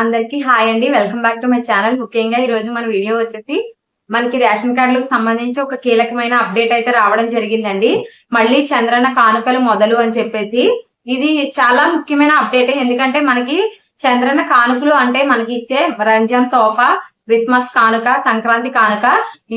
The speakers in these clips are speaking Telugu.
అందరికి హాయ్ అండి. Welcome back to my channel. ముఖ్యంగా ఈ రోజు మన వీడియో వచ్చేసి మనకి రేషన్ కార్డులకు సంబంధించి ఒక కీలకమైన అప్డేట్ అయితే రావడం జరిగిందండి. మళ్ళీ చంద్రన్న కానుకలు మొదలు అని చెప్పేసి ఇది చాలా ముఖ్యమైన అప్డేట్. ఎందుకంటే మనకి చంద్రన్న కానుకలు అంటే మనకి ఇచ్చే రంజాన్ తోఫా క్రిస్మస్ కానుక సంక్రాంతి కానుక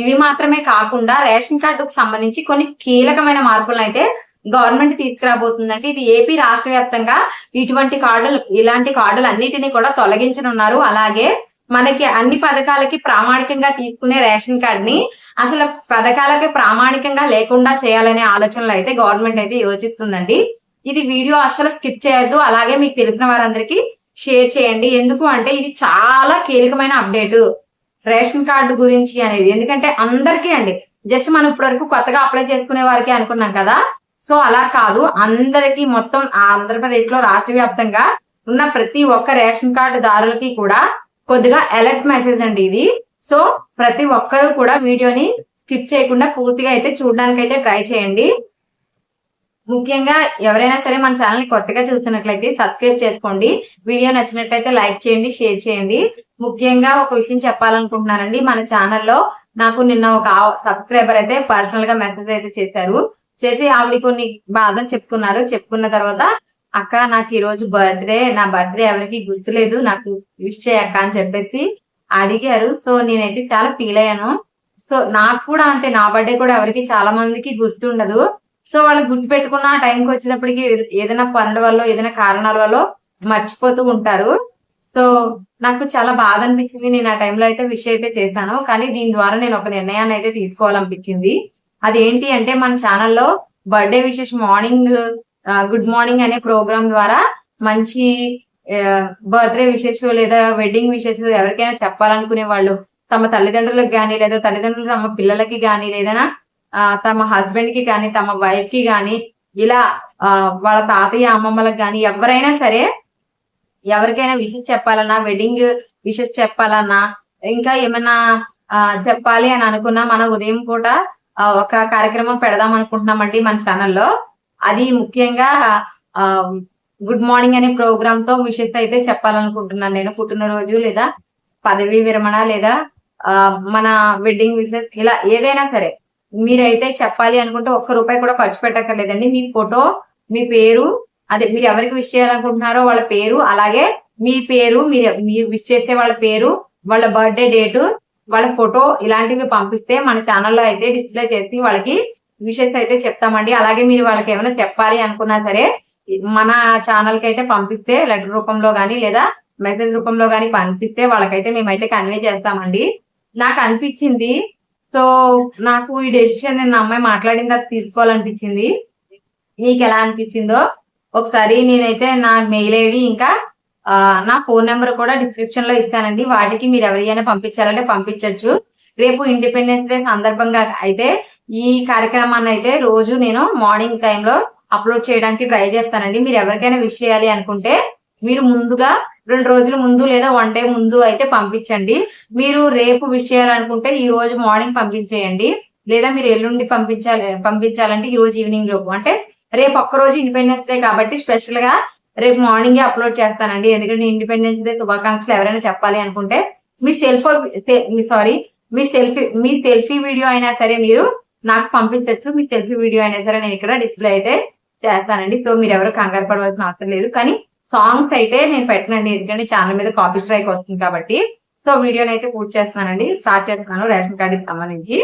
ఇవి మాత్రమే కాకుండా రేషన్ కార్డుకు సంబంధించి కొన్ని కీలకమైన మార్పులను అయితే గవర్నమెంట్ తీసుకురాబోతుందంటే ఇది ఏపీ రాష్ట్ర వ్యాప్తంగా ఇటువంటి కార్డులు ఇలాంటి కార్డులు అన్నిటినీ కూడా తొలగించనున్నారు. అలాగే మనకి అన్ని పథకాలకి ప్రామాణికంగా తీసుకునే రేషన్ కార్డ్ని అసలు పథకాలకి ప్రామాణికంగా లేకుండా చేయాలనే ఆలోచనలు అయితే గవర్నమెంట్ అయితే యోచిస్తుందండి. ఇది వీడియో అసలు స్కిప్ చేయొద్దు. అలాగే మీకు తెలిసిన వారందరికీ షేర్ చేయండి. ఎందుకు అంటే ఇది చాలా కీలకమైన అప్డేట్ రేషన్ కార్డు గురించి అనేది. ఎందుకంటే అందరికీ అండి జస్ట్ మనం ఇప్పటివరకు కొత్తగా అప్లై చేసుకునే వారికి అనుకున్నాం కదా సో అలా కాదు అందరికి మొత్తం ఆంధ్రప్రదేశ్లో రాష్ట్ర వ్యాప్తంగా ఉన్న ప్రతి ఒక్క రేషన్ కార్డు దారులకి కూడా కొద్దిగా ఎలర్ట్ మెసేజ్ అండి ఇది. సో ప్రతి ఒక్కరు కూడా వీడియోని స్కిప్ చేయకుండా పూర్తిగా అయితే చూడడానికి అయితే ట్రై చేయండి. ముఖ్యంగా ఎవరైనా సరే మన ఛానల్ని కొత్తగా చూస్తున్నట్లయితే సబ్స్క్రైబ్ చేసుకోండి. వీడియో నచ్చినట్లయితే లైక్ చేయండి షేర్ చేయండి. ముఖ్యంగా ఒక విషయం చెప్పాలనుకుంటున్నానండి. మన ఛానల్లో నాకు నిన్న ఒక సబ్స్క్రైబర్ అయితే పర్సనల్గా మెసేజ్ అయితే చేశారు. చేసి ఆవిడ కొన్ని బాధలు చెప్పుకున్నారు. చెప్పుకున్న తర్వాత అక్క నాకు ఈ రోజు బర్త్డే నా బర్త్డే ఎవరికి గుర్తులేదు నాకు విష్ చేయక్క అని చెప్పేసి అడిగారు. సో నేనైతే చాలా ఫీల్ అయ్యాను. సో నాకు కూడా అంతే నా బర్త్డే కూడా ఎవరికి చాలా మందికి గుర్తుండదు. సో వాళ్ళు గుర్తు పెట్టుకున్న ఆ టైంకి వచ్చేటప్పటికి ఏదైనా పనుల వల్ల ఏదైనా కారణాల వల్ల మర్చిపోతూ ఉంటారు. సో నాకు చాలా బాధ అనిపించింది. నేను ఆ టైంలో అయితే విష్ అయితే చేశాను. కానీ దీని ద్వారా నేను ఒక నిర్ణయాన్ని అయితే తీసుకోవాలనిపించింది. అదేంటి అంటే మన ఛానల్లో birthday wishes morning good morning అనే ప్రోగ్రామ్ ద్వారా మంచి బర్త్డే విషెస్ లేదా వెడ్డింగ్ విషెస్ ఎవరికైనా చెప్పాలనుకునే వాళ్ళు తమ తల్లిదండ్రులకు కానీ లేదా తల్లిదండ్రులు తమ పిల్లలకి కానీ లేదా తమ హస్బెండ్కి కానీ తమ వైఫ్కి కానీ ఇలా వాళ్ళ తాతయ్య అమ్మమ్మలకు కానీ ఎవరైనా సరే ఎవరికైనా విషెస్ చెప్పాలన్నా వెడ్డింగ్ విషెస్ చెప్పాలన్నా ఇంకా ఏమైనా చెప్పాలి అని అనుకున్నా మన ఉదయం పూట ఒక కార్యక్రమం పెడదాం అనుకుంటున్నామండి మన ఛానల్లో అది ముఖ్యంగా గుడ్ మార్నింగ్ అనే ప్రోగ్రామ్తో విషెస్ అయితే చెప్పాలనుకుంటున్నాను నేను. పుట్టినరోజు లేదా పదవి విరమణ లేదా మన వెడ్డింగ్ విషెస్ ఇలా ఏదైనా సరే మీరైతే చెప్పాలి అనుకుంటే ఒక్క రూపాయి కూడా ఖర్చు పెట్టక్కర్లేదండి. మీ ఫోటో మీ పేరు అదే మీరు ఎవరికి విష్ చేయాలనుకుంటున్నారో వాళ్ళ పేరు అలాగే మీ పేరు మీరు మీరు విష్ చేసే వాళ్ళ పేరు వాళ్ళ బర్త్డే డేటు వాళ్ళ ఫోటో ఇలాంటివి పంపిస్తే మన ఛానల్లో అయితే డిస్ప్లే చేసి వాళ్ళకి విషెస్ అయితే చెప్తామండి. అలాగే మీరు వాళ్ళకి ఏమైనా చెప్పాలి అనుకున్నా సరే మన ఛానల్కి అయితే పంపిస్తే లెటర్ రూపంలో కానీ లేదా మెసేజ్ రూపంలో కానీ పంపిస్తే వాళ్ళకైతే మేమైతే కన్వే చేస్తామండి. నాకు అనిపించింది. సో నాకు ఈ డెసిషన్ నేను అమ్మాయి మాట్లాడిన తర్వాత తీసుకోవాలనిపించింది. మీకు ఎలా అనిపించిందో? ఒకసారి నేనైతే నా మెయిల్ ఐడి ఇంకా నా ఫోన్ నెంబర్ కూడా డిస్క్రిప్షన్లో ఇస్తానండి. వాటికి మీరు ఎవరికైనా పంపించాలంటే పంపించవచ్చు రేపు ఇండిపెండెన్స్ డే సందర్భంగా అయితే ఈ కార్యక్రమాన్ని అయితే రోజు నేను మార్నింగ్ టైంలో అప్లోడ్ చేయడానికి ట్రై చేస్తానండి. మీరు ఎవరికైనా విష్ చేయాలి అనుకుంటే మీరు ముందుగా రెండు రోజుల ముందు లేదా వన్ డే ముందు అయితే పంపించండి. మీరు రేపు విష్ చేయాలనుకుంటే ఈ రోజు మార్నింగ్ పంపించేయండి. లేదా మీరు ఎల్లుండి పంపించాలి పంపించాలంటే ఈ రోజు ఈవినింగ్ లోపు. అంటే రేపు ఒక్క రోజు ఇండిపెండెన్స్ డే కాబట్టి స్పెషల్గా రేపు మార్నింగ్ అప్లోడ్ చేస్తానండి. ఎందుకంటే ఇండిపెండెన్స్ డే శుభాకాంక్షలు ఎవరైనా చెప్పాలి అనుకుంటే మీ సెల్ఫో మీ సారీ మీ సెల్ఫీ మీ సెల్ఫీ వీడియో అయినా సరే మీరు నాకు పంపించవచ్చు మీ సెల్ఫీ వీడియో అయినా సరే నేను ఇక్కడ డిస్ప్లే అయితే చేస్తానండి. సో మీరు ఎవరు కంగారు పడవలసిన అవసరం లేదు. కానీ సాంగ్స్ అయితే నేను పెట్టనండి. ఎందుకంటే ఛానల్ మీద కాపీ స్ట్రైక్ వస్తుంది కాబట్టి. సో వీడియోని అయితే పూర్తి చేస్తున్నానండి స్టార్ట్ చేస్తున్నాను రేషన్ కార్డుకి సంబంధించి.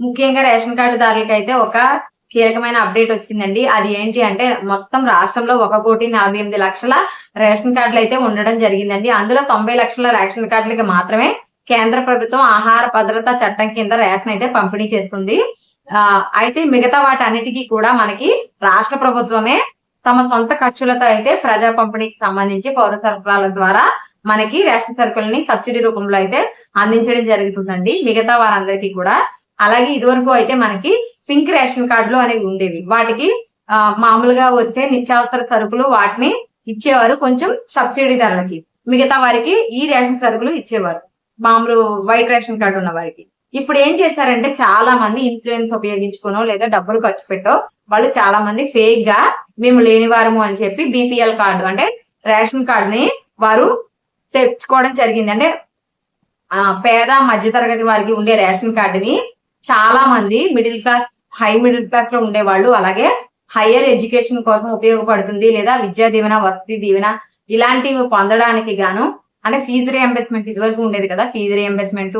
ముఖ్యంగా రేషన్ కార్డు దారులకి అయితే ఒక కీలకమైన అప్డేట్ వచ్చిందండి. అది ఏంటి అంటే మొత్తం రాష్ట్రంలో ఒక కోటి నలభై ఎనిమిది లక్షల రేషన్ కార్డులు అయితే ఉండడం జరిగిందండి. అందులో తొంభై లక్షల రేషన్ కార్డులకి మాత్రమే కేంద్ర ప్రభుత్వం ఆహార భద్రతా చట్టం కింద రేషన్ అయితే పంపిణీ చేస్తుంది. అయితే మిగతా వాటన్నిటికీ కూడా మనకి రాష్ట్ర ప్రభుత్వమే తమ సొంత ఖర్చులతో అయితే ప్రజా పంపిణీకి సంబంధించి పౌర సరఫరాల ద్వారా మనకి రేషన్ సరుకులని సబ్సిడీ రూపంలో అయితే అందించడం జరుగుతుందండి. మిగతా వారందరికీ కూడా. అలాగే ఇదివరకు అయితే మనకి పింక్ రేషన్ కార్డులు అనేవి ఉండేవి. వాటికి మామూలుగా వచ్చే నిత్యావసర సరుకులు వాటిని ఇచ్చేవారు కొంచెం సబ్సిడీ ధరలకి. మిగతా వారికి ఈ రేషన్ సరుకులు ఇచ్చేవారు. మామూలు వైట్ రేషన్ కార్డు ఉన్న వారికి. ఇప్పుడు ఏం చేశారంటే చాలా మంది ఇన్ఫ్లుయెన్స్ ఉపయోగించుకునో లేదా డబ్బులు ఖర్చు పెట్టో వాళ్ళు చాలా మంది ఫేక్గా మేము లేని వారము అని చెప్పి బీపీఎల్ కార్డు అంటే రేషన్ కార్డుని వారు తెచ్చుకోవడం జరిగింది. అంటే పేద మధ్యతరగతి వారికి ఉండే రేషన్ కార్డుని చాలా మంది మిడిల్ క్లాస్ హై మిడిల్ క్లాస్లో ఉండేవాళ్ళు. అలాగే హయ్యర్ ఎడ్యుకేషన్ కోసం ఉపయోగపడుతుంది లేదా విద్యా దీవెన వసతి దీవెన ఇలాంటివి పొందడానికి గాను. అంటే ఫీజు రియంబర్స్మెంట్ ఇదివరకు ఉండేది కదా ఫీజు రియంబర్స్మెంట్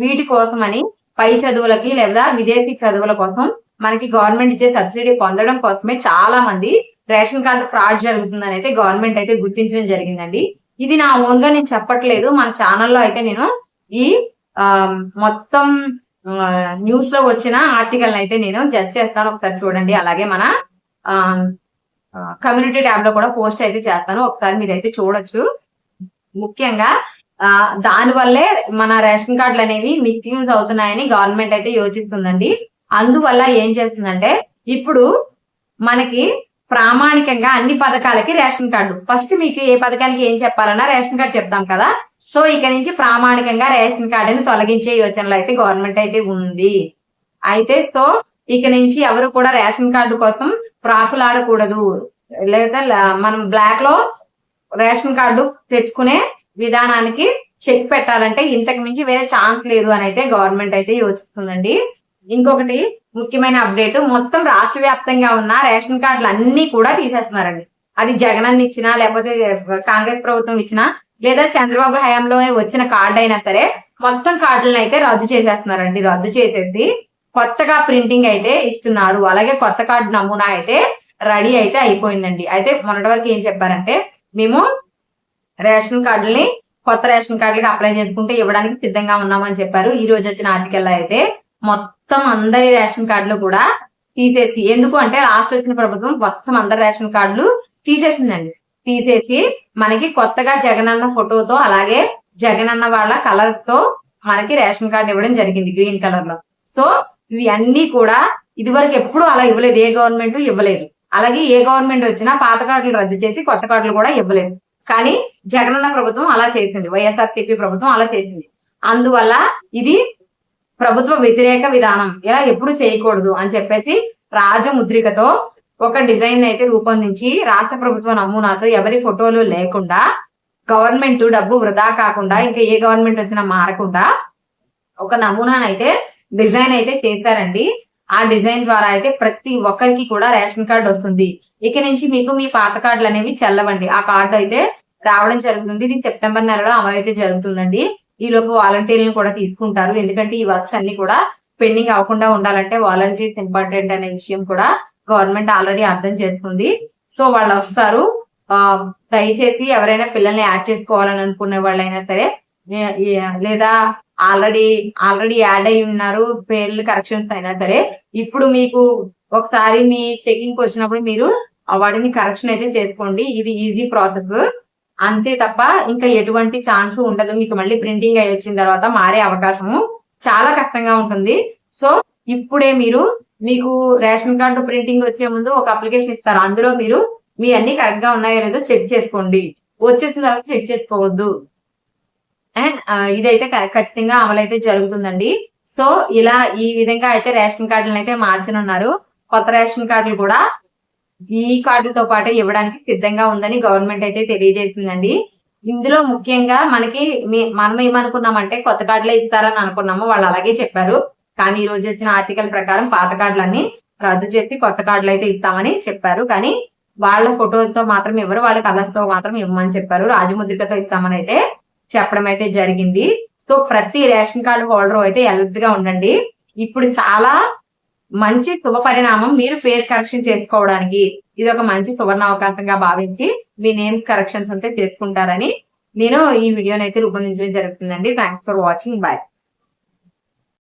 వీటి కోసం అని పై చదువులకి లేదా విదేశీ చదువుల కోసం మనకి గవర్నమెంట్ ఇచ్చే సబ్సిడీ పొందడం కోసమే చాలా మంది రేషన్ కార్డు ఫ్రాడ్ జరుగుతుందని అయితే గవర్నమెంట్ అయితే గుర్తించడం జరిగిందండి. ఇది నా ఓన్గా నేను చెప్పట్లేదు. మన ఛానల్లో అయితే నేను ఈ మొత్తం న్యూస్లో వచ్చిన ఆర్టికల్ అయితే నేను జడ్జ్ చేస్తాను. ఒకసారి చూడండి. అలాగే మన కమ్యూనిటీ ట్యాబ్లో కూడా పోస్ట్ అయితే చేస్తాను. ఒకసారి మీరైతే చూడొచ్చు. ముఖ్యంగా ఆ, దానివల్లే మన రేషన్ కార్డులు అనేవి మిస్యూజ్ అవుతున్నాయని గవర్నమెంట్ అయితే యోచిస్తుందండి. అందువల్ల ఏం చేస్తుందంటే ఇప్పుడు మనకి ప్రామాణికంగా అన్ని పథకాలకి రేషన్ కార్డు. ఫస్ట్ మీకు ఏ పథకానికి ఏం చెప్పాలన్నా రేషన్ కార్డు చెప్తాం కదా. సో ఇక నుంచి ప్రామాణికంగా రేషన్ కార్డుని తొలగించే యోచనలో అయితే గవర్నమెంట్ అయితే ఉంది. అయితే సో ఇక నుంచి ఎవరు కూడా రేషన్ కార్డు కోసం ప్రాకులాడకూడదు. లేదా మనం బ్లాక్లో రేషన్ కార్డు తెచ్చుకునే విధానానికి చెక్ పెట్టాలంటే ఇంతకు మించి వేరే ఛాన్స్ లేదు అని అయితే గవర్నమెంట్ అయితే యోచిస్తుందండి. ఇంకొకటి ముఖ్యమైన అప్డేట్ మొత్తం రాష్ట్ర వ్యాప్తంగా ఉన్న రేషన్ కార్డులు అన్ని కూడా తీసేస్తున్నారండి. అది జగనన్న ఇచ్చినా లేకపోతే కాంగ్రెస్ ప్రభుత్వం ఇచ్చినా లేదా చంద్రబాబు హయాంలోనే వచ్చిన కార్డు అయినా సరే మొత్తం కార్డులను అయితే రద్దు చేసేస్తున్నారండి. రద్దు చేసేసి కొత్తగా ప్రింటింగ్ అయితే ఇస్తున్నారు. అలాగే కొత్త కార్డు నమూనా అయితే రెడీ అయితే అయిపోయిందండి. అయితే మొన్నటి వరకు ఏం చెప్పారంటే మేము రేషన్ కార్డుల్ని కొత్త రేషన్ కార్డులకి అప్లై చేసుకుంటే ఇవ్వడానికి సిద్ధంగా ఉన్నామని చెప్పారు. ఈ రోజు వచ్చిన ఆర్టికల్ అయితే మొత్తం అందరి రేషన్ కార్డులు కూడా తీసేసి ఎందుకు అంటే లాస్ట్ వచ్చిన ప్రభుత్వం మొత్తం అందరి రేషన్ కార్డులు తీసేసిందండి. తీసేసి మనకి కొత్తగా జగనన్న ఫోటోతో అలాగే జగనన్న వాళ్ళ కలర్తో మనకి రేషన్ కార్డు ఇవ్వడం జరిగింది గ్రీన్ కలర్లో. సో ఇవి అన్ని కూడా ఇదివరకు ఎప్పుడు అలా ఇవ్వలేదు. ఏ గవర్నమెంట్ ఇవ్వలేదు. అలాగే ఏ గవర్నమెంట్ వచ్చినా పాత కార్డులు రద్దు చేసి కొత్త కార్డులు కూడా ఇవ్వలేదు. కానీ జగనన్న ప్రభుత్వం అలా చేసింది. వైఎస్ఆర్సీపీ ప్రభుత్వం అలా చేసింది. అందువల్ల ఇది ప్రభుత్వ వ్యతిరేక విధానం. ఇలా ఎప్పుడు చేయకూడదు అని చెప్పేసి రాజముద్రికతో ఒక డిజైన్ అయితే రూపొందించి రాష్ట్ర ప్రభుత్వ నమూనాతో ఎవరి ఫోటోలు లేకుండా గవర్నమెంట్ డబ్బు వృధా కాకుండా ఇంకా ఏ గవర్నమెంట్ వచ్చినా మారకుండా ఒక నమూనానైతే డిజైన్ అయితే చేశారండి. ఆ డిజైన్ ద్వారా అయితే ప్రతి ఒక్కరికి కూడా రేషన్ కార్డు వస్తుంది. ఇక నుంచి మీకు మీ పాత కార్డులు అనేవి చెల్లవండి. ఆ కార్డు అయితే రావడం జరుగుతుంది. ఇది సెప్టెంబర్ నెలలో అమలు అయితే జరుగుతుందండి. ఈ లోపు వాలంటీర్లను కూడా తీసుకుంటారు. ఎందుకంటే ఈ వర్క్స్ అన్ని కూడా పెండింగ్ అవ్వకుండా ఉండాలంటే వాలంటీర్స్ ఇంపార్టెంట్ అనే విషయం కూడా గవర్నమెంట్ ఆల్రెడీ అర్థం చేసుకుంది. సో వాళ్ళు వస్తారు. ఆ, దయచేసి ఎవరైనా పిల్లల్ని యాడ్ చేసుకోవాలని అనుకునే వాళ్ళైనా సరే లేదా ఆల్రెడీ ఆల్రెడీ యాడ్ అయి ఉన్నారు పేర్లు కరెక్షన్స్ అయినా సరే ఇప్పుడు మీకు ఒకసారి మీ చెకింగ్ వచ్చినప్పుడు మీరు వాటిని కరెక్షన్ అయితే చేసుకోండి. ఇది ఈజీ ప్రాసెస్. అంతే తప్ప ఇంకా ఎటువంటి ఛాన్స్ ఉండదు. మీకు మళ్ళీ ప్రింటింగ్ అయి వచ్చిన తర్వాత మారే అవకాశము చాలా కష్టంగా ఉంటుంది. సో ఇప్పుడే మీరు మీకు రేషన్ కార్డు ప్రింటింగ్ వచ్చే ముందు ఒక అప్లికేషన్ ఇస్తారు. అందులో మీరు మీ అన్ని కరెక్ట్గా ఉన్నాయో లేదో చెక్ చేసుకోండి. వచ్చేసిన తర్వాత చెక్ చేసుకోవద్దు. అండ్ ఇదైతే ఖచ్చితంగా అమలు అయితే జరుగుతుందండి. సో ఇలా ఈ విధంగా అయితే రేషన్ కార్డులను అయితే మార్చనున్నారు కొత్త రేషన్ కార్డులు కూడా ఈ కార్డులతో పాటు ఇవ్వడానికి సిద్ధంగా ఉందని గవర్నమెంట్ అయితే తెలియజేసిందండి. ఇందులో ముఖ్యంగా మనకి మనం ఏమనుకున్నామంటే కొత్త కార్డులే ఇస్తారని అనుకున్నాము. వాళ్ళు అలాగే చెప్పారు. కానీ ఈ రోజు వచ్చిన ఆర్టికల్ ప్రకారం పాత కార్డులన్నీ రద్దు చేసి కొత్త కార్డులు అయితే ఇస్తామని చెప్పారు. కానీ వాళ్ళ ఫోటోతో మాత్రం ఎవరు వాళ్ళ కలర్స్తో మాత్రం ఇవ్వమని చెప్పారు. రాజముద్రికతో ఇస్తామని అయితే చెప్పడం అయితే జరిగింది. సో ప్రతి రేషన్ కార్డు హోల్డర్ అయితే అలర్ట్గా ఉండండి. ఇప్పుడు చాలా మంచి శుభ పరిణామం మీరు పేరు కరెక్షన్ చేసుకోవడానికి. ఇది ఒక మంచి సువర్ణ అవకాశంగా భావించి మీ నేమ్స్ కరెక్షన్స్ ఉంటే చేసుకుంటారని నేను ఈ వీడియోని అయితే రూపొందించడం జరుగుతుందండి. Thanks for watching bye